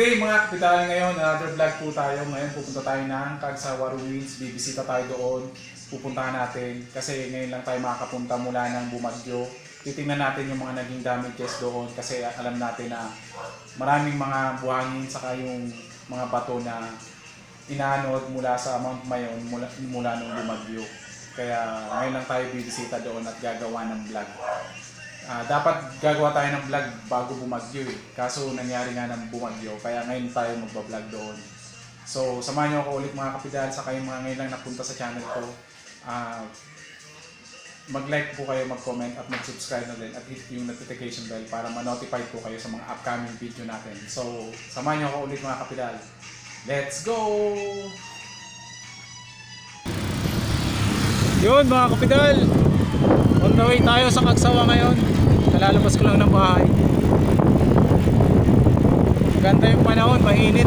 day mga kapitali ngayon, another vlog po tayo. Ngayon pupunta tayo ng Cagsawa Ruins, bibisita tayo doon. Pupuntahan natin kasi ngayon lang tayo makakapunta mula ng Bumagyo. Titingnan natin yung mga naging damages doon kasi alam natin na maraming mga buhangin saka yung mga bato na inaanod mula sa Mount Mayon mula, mula nung Bumagyo. Kaya ngayon lang tayo bibisita doon at gagawa ng vlog. Ah, dapat gagawa tayo ng vlog bago bumagyo eh. Kaso nangyari nga ng bumagyo, kaya ngayon tayo magbablog doon. So, samahan niyo ako ulit mga kapidal sa kayong mga ngayon lang napunta sa channel ko. Ah, mag-like po kayo, mag-comment at mag-subscribe na din at hit yung notification bell para ma-notify po kayo sa mga upcoming video natin. So, samahan niyo ako ulit mga kapidal. Let's go! Yun mga kapidal, on the way tayo sa Kagsawa ngayon. Kalalabas ko lang ng bahay. Maganda yung panahon, mainit.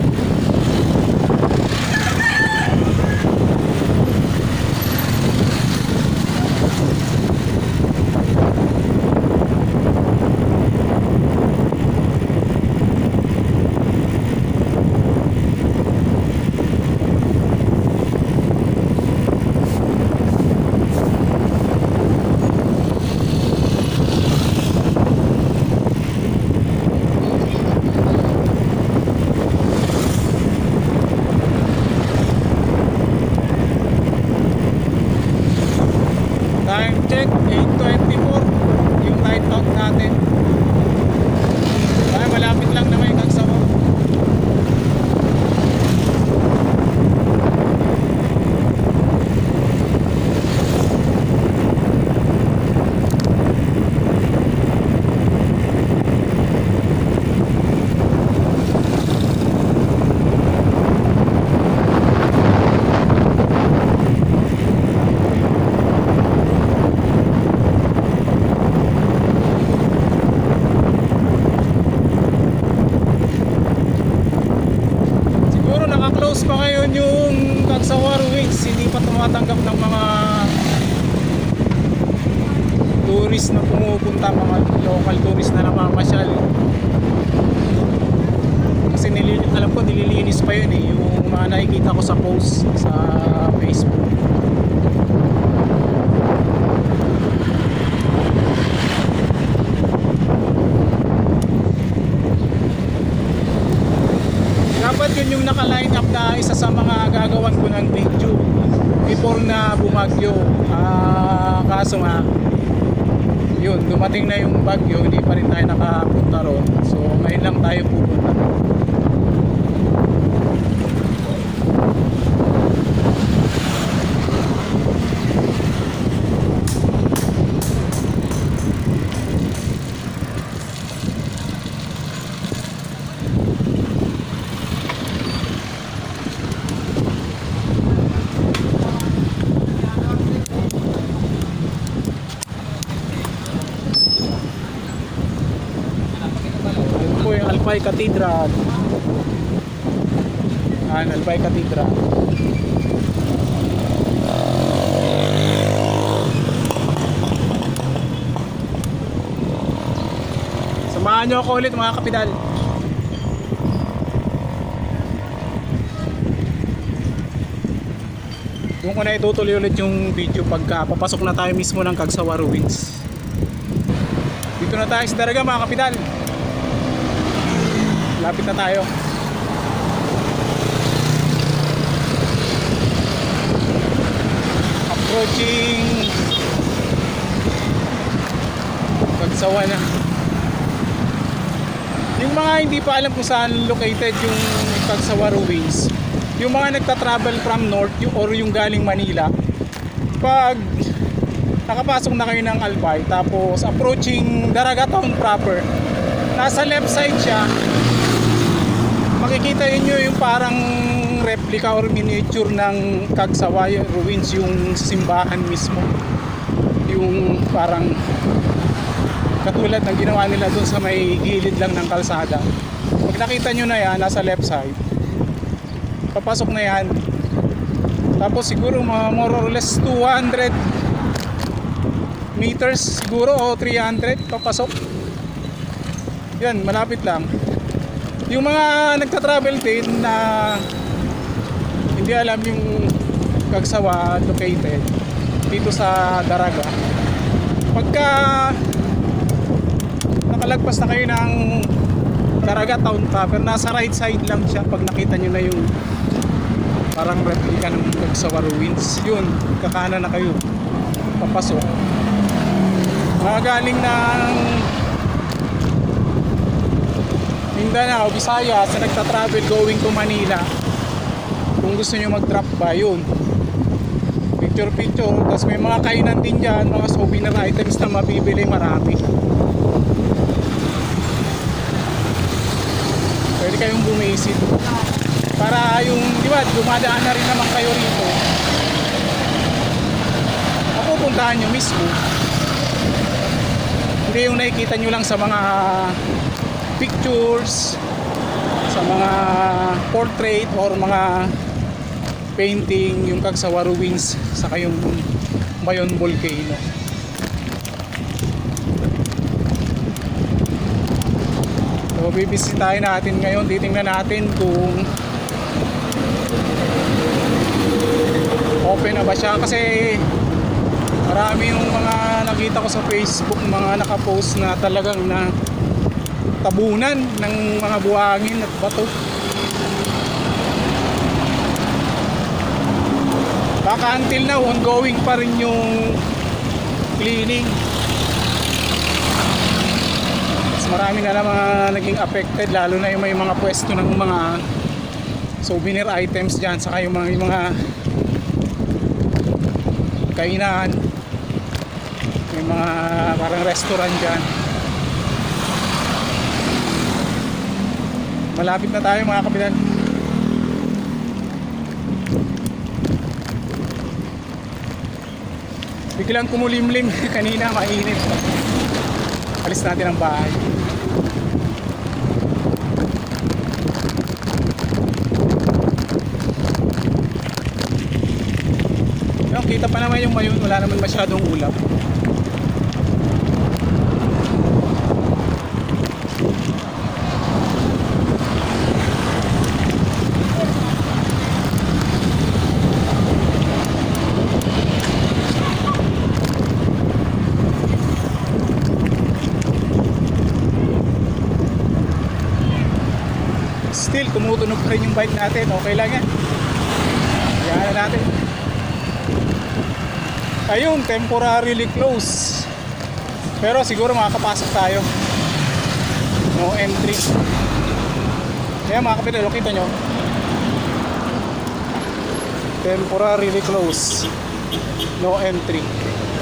Time check, 8.24 yung light out natin. Ay, malapit lang naman yung Kagsawa. Siguro naka-close pa ngayon yung Kagsawa Ruins. Hindi pa tumatanggap ng mga tourist na pumupunta, mga local tourist na namamasyal. Kasi nilil alam ko nililinis pa yun eh, yung mga nakikita ko sa post sa Facebook. Dapat yun yung naka-line up na isa sa mga gagawan ko ng video before na bumagyo. Ah, kaso nga, yun, dumating na yung bagyo, hindi pa rin tayo nakapunta ron. So, ngayon lang tayo pupunta. Yun po yung Albay Cathedral. Yan, Albay Cathedral. Samahan nyo ako ulit mga kapidal. Doon ko na itutuloy ulit yung video pagka papasok na tayo mismo ng Kagsawa Ruins. Dito na tayo sa Daraga mga kapidal. Lapit na tayo. Approaching Pagsawa na. Yung mga hindi pa alam kung saan located yung Pagsawa Ruins, yung mga nagta-travel from north yung, or yung galing Manila, pag nakapasok na kayo ng Albay tapos approaching Daraga Town proper nasa left side siya makikita nyo yung parang replica or miniature ng Kagsawa ruins yung simbahan mismo. Yung parang katulad ng ginawa nila dun sa may gilid lang ng kalsada. Pag nakita nyo na yan nasa left side papasok na yan. Tapos siguro mga more or less 200 meters siguro o 300 papasok. Yan malapit lang Yung mga nagta-travel din na hindi alam yung Kagsawa located dito sa Daraga. Pagka nakalagpas na kayo ng Daraga Town proper, nasa right side lang siya pag nakita nyo na yung parang replica ng Kagsawa ruins. Yun, kakanan na kayo. Papasok. Mga galing ng Mindanao, Visayas na nagta-travel going to Manila. Kung gusto nyo mag-drop by, yun. Picture picture, tapos may mga kainan din dyan, mga souvenir items na mabibili marami. Pwede kayong bumisit. Para yung, di ba, dumadaan na rin naman kayo rito. Mapupuntahan nyo mismo. Hindi yung nakikita nyo lang sa mga pictures, sa mga portrait or mga painting, yung Kagsawa ruins, saka yung Bayon Volcano. So, bibisitahin natin ngayon, titingnan natin kung open na ba siya kasi marami yung mga nakita ko sa Facebook mga nakapost na talagang na tabunan ng mga buhangin at bato. Baka until now ongoing pa rin yung cleaning. Mas marami na lang mga naging affected lalo na yung may mga pwesto ng mga souvenir items dyan saka yung mga, yung mga kainan. May mga parang restaurant dyan malapit na tayo mga kapitan biglang kumulimlim kanina mainit. Alis natin ang bahay. Yung kita pa naman yung mayon, wala naman masyadong ulap. Rin yung bike natin. Okay lang yan. Yan na natin. Ayun, temporarily close. Pero siguro makakapasok tayo. No entry. Kaya mga kapitalo, kita nyo. Temporarily close. No entry.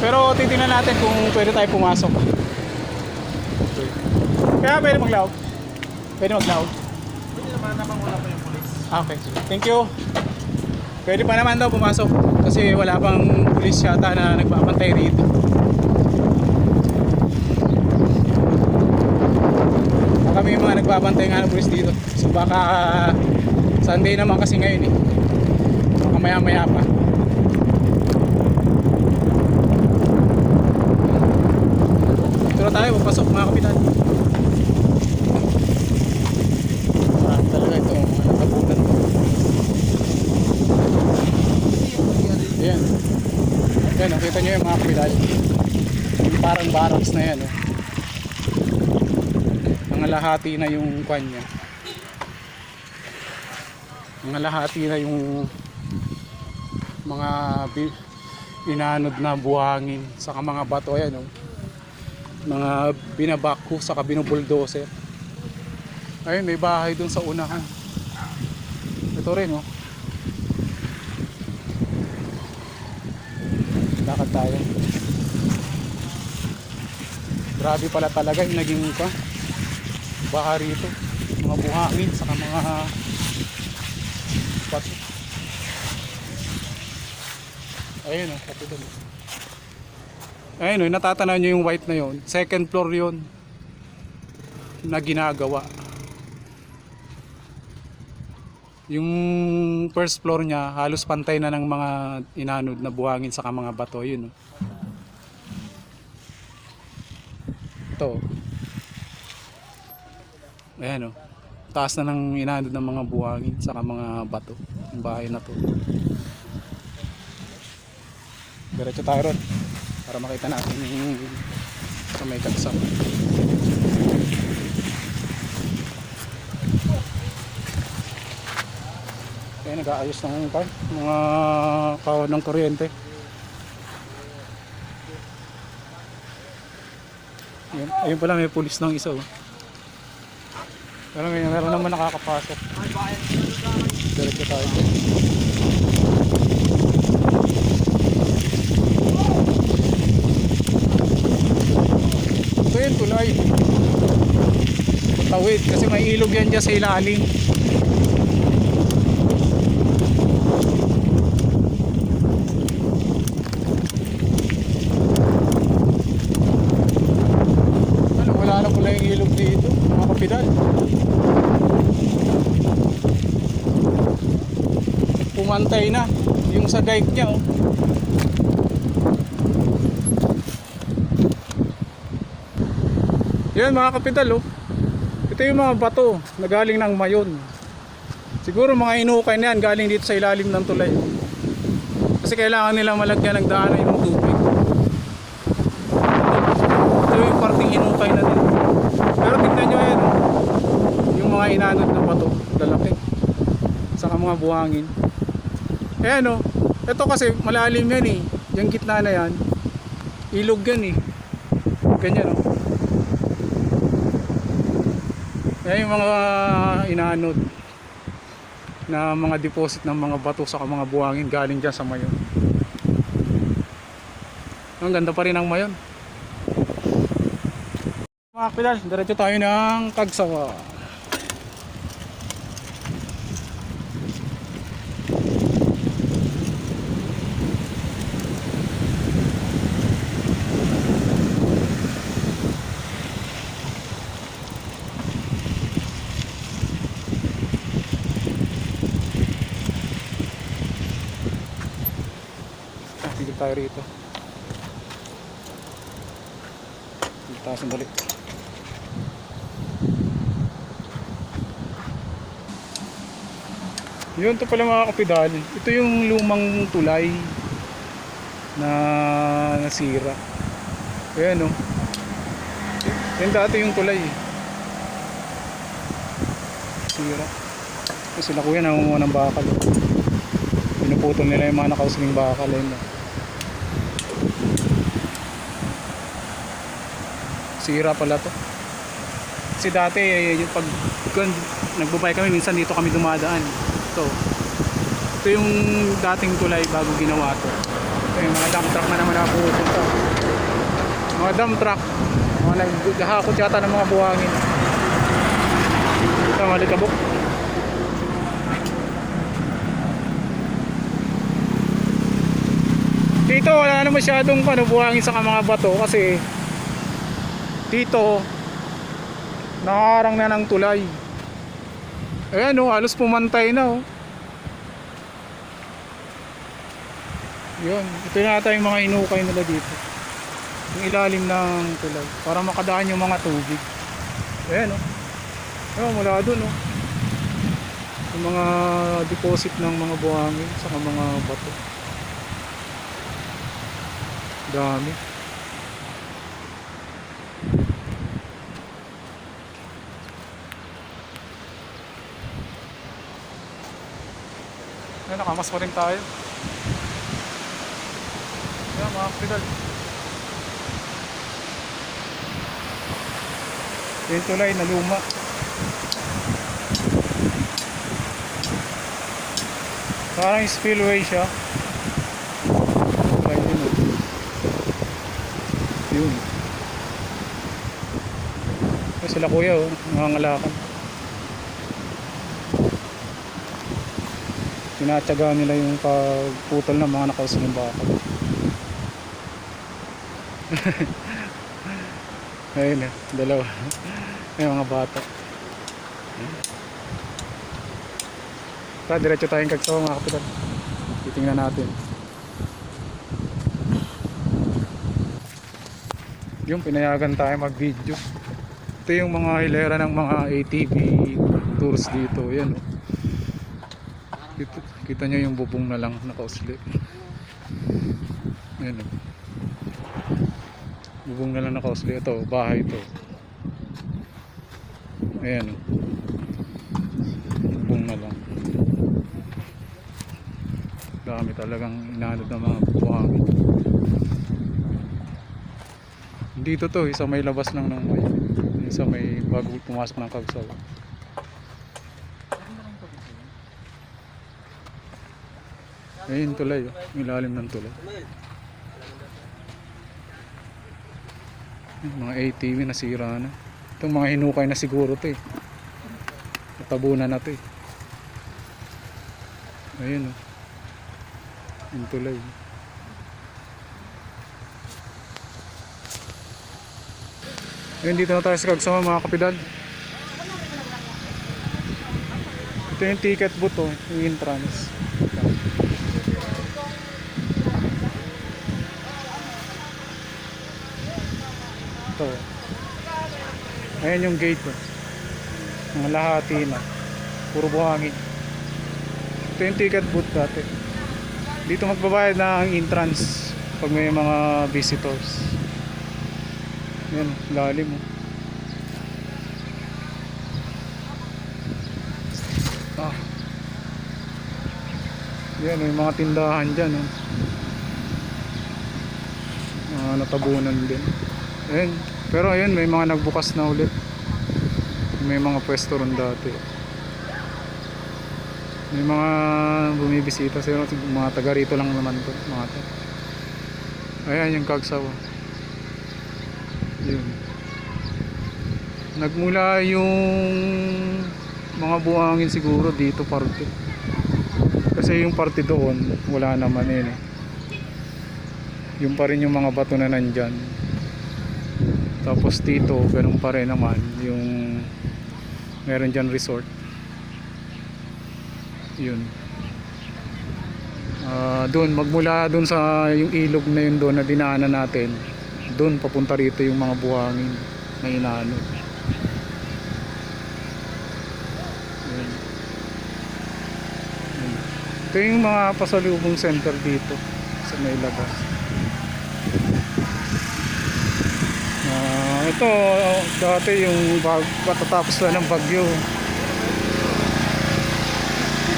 Pero titingnan natin kung pwede tayo pumasok. Kaya pwede mag-loud. Pwede mag-loud. Hindi naman napangula pa yung police. Ah, Okay. Thank you. Pwede pa naman daw pumasok kasi wala pang pulis yata na nagbabantay rito. Baka may mga nagbabantay nga ng pulis dito. So baka Sunday naman kasi ngayon eh. Baka maya maya pa. Na tayo, papasok mga kapitan. Ah, talaga ito, mga nakabutan. Ayan. Ayan, nakita nyo yung mga kapital. Parang barracks na yan. Oh. Mga lahati na yung kwan niya. Mga lahati na yung mga inanod na buhangin saka mga bato ayan oh. mga binabako saka binubuldoser ayun may bahay dun sa unahan ito rin oh lakad tayo grabe pala talaga yung naging pa baha rito. Mga buhangin saka mga bato ayun oh pati doon ayun oh natatanaw nyo yung white na yon second floor yon na ginagawa. Yung first floor niya halos pantay na ng mga inanod na buhangin saka mga bato yun oh. Oh. ayan oh. Taas na ng inanod ng mga buhangin saka mga bato yung bahay na to. Diretso tayo ron para makita natin yung sa may kalsam kaya nag-aayos ng pan, mga kawan ng kuryente Ayun, pala may pulis ng isa oh. Pero may meron naman nakakapasok. Diretso tayo. Ito yun, tulay. Tawid, kasi may ilog yan dyan sa ilalim. Ano, wala na pala yung ilog dito, mga kapidal. Pumantay na yung sa dike niya oh. Yan mga kapital oh. Ito yung mga bato na galing ng mayon. Siguro mga inukay na yan galing dito sa ilalim ng tulay. Kasi kailangan nila malagyan ng daanan yung tubig. Ito yung parting inukay na din. Pero tignan nyo yan. oh. Yung mga inanod na bato. Lalaki. Saka mga buhangin. Ayan o. Ito kasi malalim yan eh. Yung gitna na yan. Ilog yan eh. Ganyan o. Ayan yung mga inanod na mga deposit ng mga bato sa mga buhangin galing dyan sa mayon. Ang ganda pa rin ng mayon. Mga kapilal, diretso tayo ng Kagsawa. Tayo rito. Tigil tayo sandali. Yun to pala mga kapidal. Ito yung lumang tulay na nasira. Ayan o. Yan dati yung tulay. eh. Sira. Kasi sila kuya nangunguha ng bakal. Pinuputol nila yung mga nakausling bakal. Ayun, oh. Sira pala to. Kasi dati yung pag kung nagbabay kami minsan dito kami dumadaan. Ito. Ito yung dating tulay bago ginawa to. Ito yung mga dump truck na naman napupunta. Mga dump truck. Mga naghahakot yata ng mga buhangin. Ito mga likabok. Dito wala na masyadong ano, buhangin sa mga bato kasi dito nakaharang na ng tulay. Ayan oh, halos pumantay na oh. Yun, ito na ata yung mga inukay nila dito. Yung ilalim ng tulay para makadaan yung mga tubig. Ayan oh. Ayan, mula dun oh. Yung mga deposit ng mga buhangin sa mga bato. Dami. Ayun, nakamas pa rin tayo. Ayan, mga kapidal. Yung tulay na luma. Parang spillway siya. Tulay yun. oh. Yun. Sila kuya oh, nangangalakan. Tinatsaga nila yung pagputol ng mga nakausuling bakal. Ayun eh, dalawa. May mga bata. Tara, diretso tayong kagsawa mga kapitan. Titingnan natin. Yung pinayagan tayo mag-video. Ito yung mga hilera ng mga ATV tours dito. Yan oh. Kita, kita nyo yung bubong na lang nakausli. Yan oh. Bubong na lang nakausli. Ito, bahay ito. Ayan oh. Bubong na lang. Dami talagang inanod ng mga buhangin. Dito to, isa may labas lang ng may. Isa may bago pumasok ng kagsaw. Ayun tulay, oh. ilalim ng tulay. Yung mga ATV nasira na. Itong mga hinukay na siguro to eh. Natabunan na to eh. Ayun oh. Yung tulay. Ayun, dito na tayo sa Kagsama mga kapidal. Ito yung ticket booth oh, yung entrance. Ito. Ayan yung gate oh. Mga lahati na. Puro buhangin. Ito yung ticket booth dati. Dito magbabayad ng entrance pag may mga visitors. Yan, lalim mo. Ah. Yan, may mga tindahan dyan. Oh. Mga natabunan din. Ayan. Pero ayun, may mga nagbukas na ulit. May mga pwesto ron dati. May mga bumibisita sila. Mga taga rito lang naman to. Mga to. Ayan yung kagsawa. Yun. Nagmula yung mga buhangin siguro dito parte. Kasi yung parte doon, wala naman yun eh. Yung pa rin yung mga bato na nandyan. Tapos dito, ganun pa rin naman yung meron dyan resort. Yun. Ah, doon magmula doon sa yung ilog na yun doon na dinaanan natin doon papunta rito yung mga buhangin na inaano. Yun. ito yung mga pasalubong center dito sa may labas Ah, ito dati yung bag, patatapos lang ng bagyo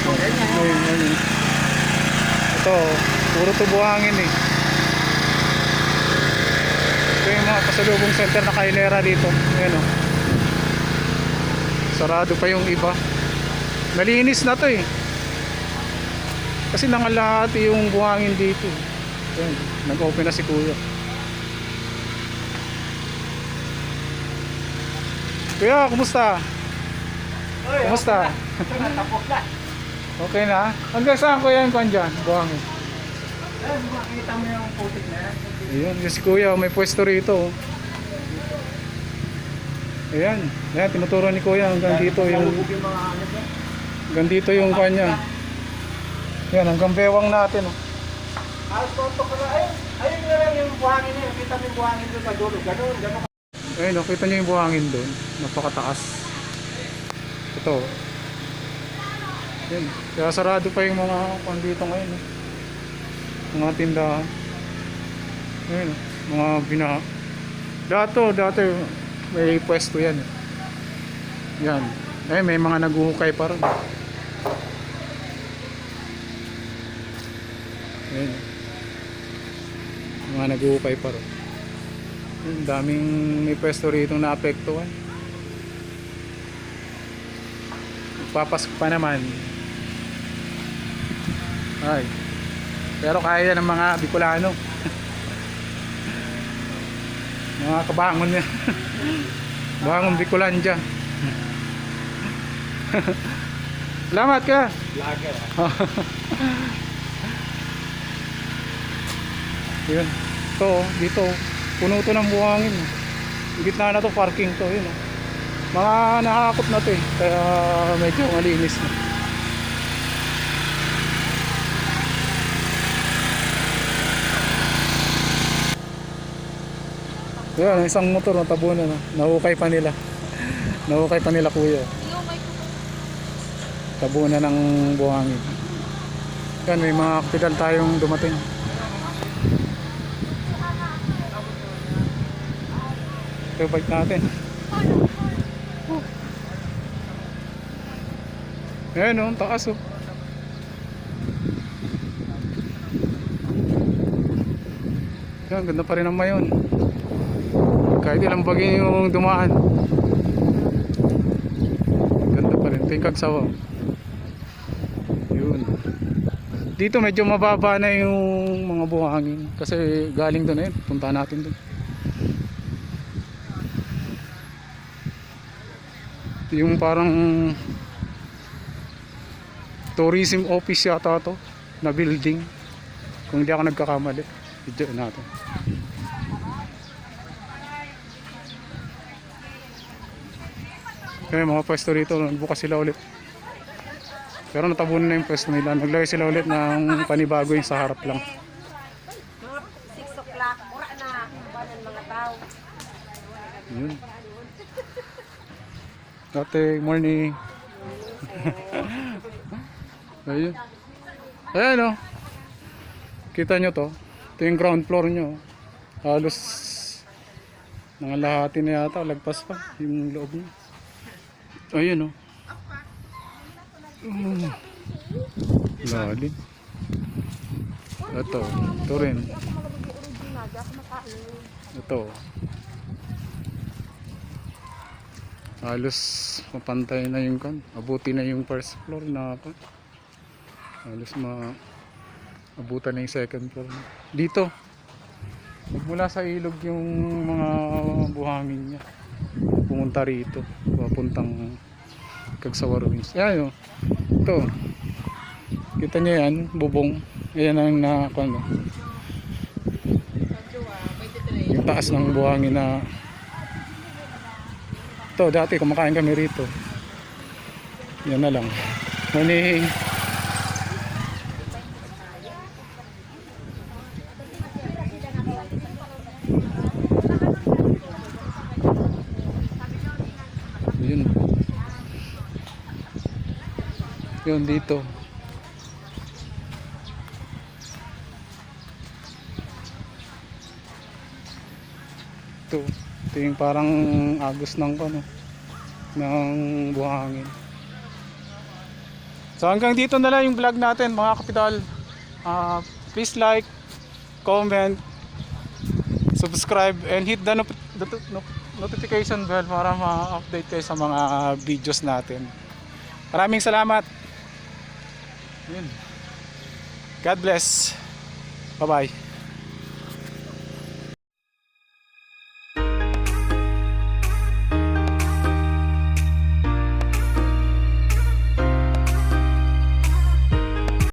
Ayun, ayun. ito puro to buhangin eh ito yung mga pasalubong center na kailera dito. Ayan o. Sarado pa yung iba. Malinis na to eh. Kasi nangalahati yung buhangin dito. Ayan. Nag-open na si kuya. Kuya, kumusta? Kumusta? Tapos na. Okay na? Hanggang saan kuya yung kwan dyan? Buhangin. Eh, makita mo yung putik na yan. Ayan, si kuya, may pwesto rito. Ayan, ayan, tinuturo ni kuya hanggang dito yung ano hanggang dito yung kanya. Ayan, hanggang bewang natin. Oh. Ah, tonto ka na. Ayun, ayun na lang yung buhangin niya. Kita mo yung buhangin doon sa dulo. Ganun, ganun. Ayun, oh, kita niyo yung buhangin doon. Napakataas. Ito. Ayan, kaya sarado pa yung mga kwan dito ngayon. Oh. Mga tindahan. Ayun, oh, mga binaha. Dato, dati may pwesto yan. eh. Yan. Eh, may mga naguhukay pa rin. Ayun. Mga naguhukay pa rin. Ang daming may pwesto rito na apektuhan. Papasok pa naman. Ay. Pero kaya ng mga Bicolano. mga kabangon niya. Bangon Bicolandia. Salamat ka. Lager. Yun. Ito, dito. Puno to ng buhangin. Yung gitna na to, parking to. Yun. oh. Mga nakakot na to eh. Kaya medyo malinis na. Yan, isang motor natabunan na. Nahukay pa nila. Nahukay pa nila kuya. tabunan ng buhangin. Yan, may mga kapital tayong dumating. Ito bike natin. Ayan oh, ang taas oh. Yan, ganda pa rin ang mayon. Kahit ilang bagay yung dumaan. Ganda pa rin. Ito yung kagsawa. Yun. Dito medyo mababa na yung mga buhangin. Kasi galing doon eh. Punta natin doon. Yung parang tourism office yata to na building. Kung hindi ako nagkakamali. Video natin. Kaya mga pwesto rito, bukas sila ulit. Pero natabunan na yung pwesto nila. Naglagay sila ulit ng panibago yung sa harap lang. Mga 6 o'clock, mura na mga tao. Yun. Ate, morning. Ayun. Ayan o. Kita nyo to. Ito yung ground floor nyo. Halos mga lahati na yata. Lagpas pa yung loob nyo. Ayun o. Mm. Lalim. Ito. Ito rin. Ito. Halos mapantay na yung kan. Abuti na yung first floor na kan. Halos ma abutan na yung second floor. Dito. Magmula sa ilog yung mga buhangin niya. Pumunta rito. Papuntang Kagsawa Ruins. Yan o. Ito. Kita niyo yan. Bubong. Ayan ang na ano. Yung taas ng buhangin na ito, dati kumakain kami rito. Yan na lang. Morning. Yun. Yun dito. Ito. Ito yung parang agos ng ano ng buhangin. So hanggang dito na lang yung vlog natin mga kapital. Ah, please like, comment, subscribe and hit the, not- not- notification bell para ma-update kayo sa mga videos natin. Maraming salamat. God bless. Bye-bye.